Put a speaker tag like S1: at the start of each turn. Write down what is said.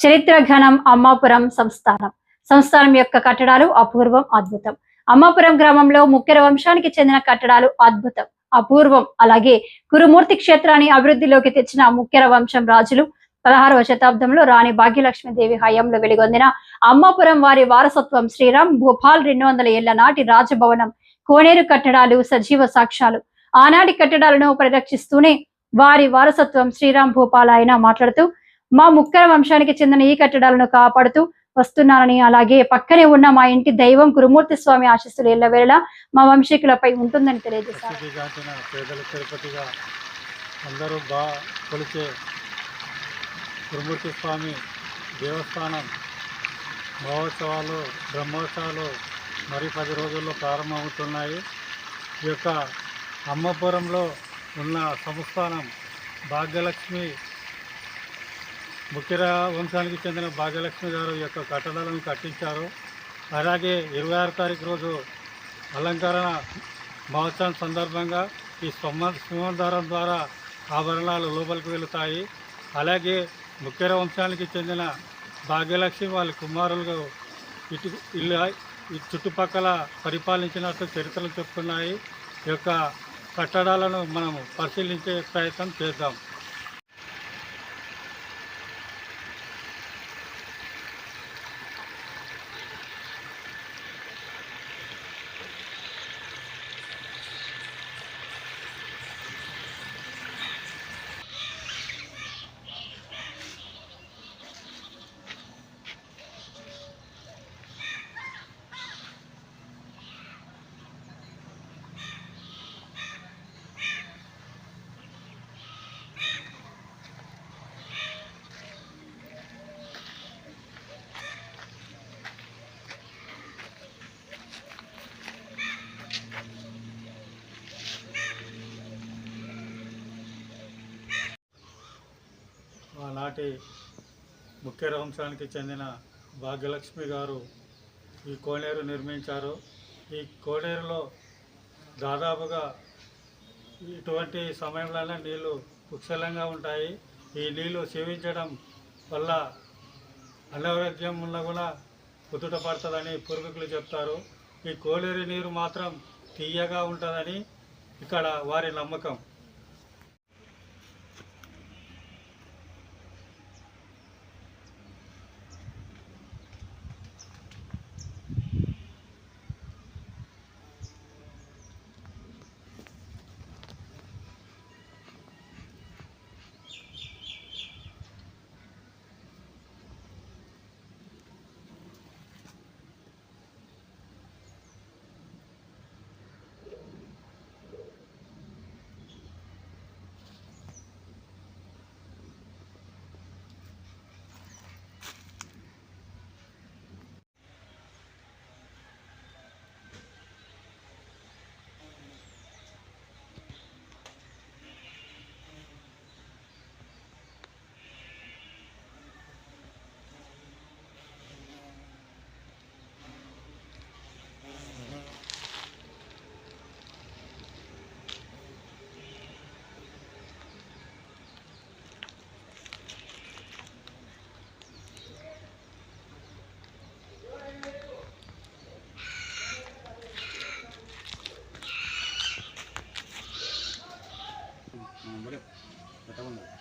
S1: చరిత్ర ఘనం అమ్మాపురం సంస్థానం. సంస్థానం యొక్క కట్టడాలు అపూర్వం అద్భుతం. అమ్మాపురం గ్రామంలో ముఖ్య వంశానికి చెందిన కట్టడాలు అద్భుతం. అపూర్వం. అలాగే కురుమూర్తి క్షేత్రాన్ని అభివృద్ధిలోకి తెచ్చిన ముఖ్యర వంశం రాజులు పదహారవ శతాబ్దంలో రాణి భాగ్యలక్ష్మీదేవి హయాంలో వెలుగొందిన అమ్మాపురం వారి వారసత్వం శ్రీరామ్ భూపాల్ రెండు వందల ఏళ్ళ నాటి రాజభవనం కోనేరు కట్టడాలు సజీవ సాక్ష్యాలు. ఆనాటి కట్టడాలను పరిరక్షిస్తూనే వారి వారసత్వం శ్రీరామ్ భూపాల్ ఆయన మాట్లాడుతూ మా ముక్కర వంశానికి చెందిన ఈ కట్టడాలను కాపాడుతూ వస్తున్నానని అలాగే పక్కనే ఉన్న మా ఇంటి దైవం గురుమూర్తి స్వామి ఆశస్సులు ఎల్లవేళ మా వంశీకులపై ఉంటుందని తెలియజేశారు.
S2: పేదల తిరుపతిగా అందరూ బా కొలిచే గురుమూర్తి స్వామి దేవస్థానం. మహోత్సవాలు బ్రహ్మోత్సవాలు మరి పది రోజుల్లో ప్రారంభమవుతున్నాయి. ఈ యొక్క అమ్మపురంలో ఉన్న సంస్థానం భాగ్యలక్ష్మి ముఖ్య వంశానికి చెందిన భాగ్యలక్ష్మి గారు యొక్క కట్టడాలను కట్టించారు. అలాగే ఇరవై ఆరు తారీఖు రోజు అలంకరణ మహోత్సవం సందర్భంగా ఈ స్వమ సింహద్వారం ద్వారా ఆభరణాలు లోపలికి వెళుతాయి. అలాగే ముఖ్య వంశానికి చెందిన భాగ్యలక్ష్మి వాళ్ళ కుమారులు ఇటు ఇల్లు ఈ చుట్టుపక్కల పరిపాలించినట్టు చరిత్రలు చెప్తున్నాయి. ఈ యొక్క కట్టడాలను మనము పరిశీలించే ప్రయత్నం చేద్దాం. ఆనాటి ముఖ్య వంశానికి చెందిన భాగ్యలక్ష్మి గారు ఈ కోనేరు నిర్మించారు. ఈ కోనేరులో దాదాపుగా ఇటువంటి సమయంలోనే నీళ్ళు పుష్కలంగా ఉంటాయి. ఈ నీళ్ళు సేవించడం వల్ల అనారోగ్యం ఉన్న కూడా కుదుట పడుతుందని పూర్వీకులు చెప్తారు. ఈ కోనేరు నీరు మాత్రం తీయగా ఉంటుందని ఇక్కడ వారి నమ్మకం. 頑張れよ。また今度。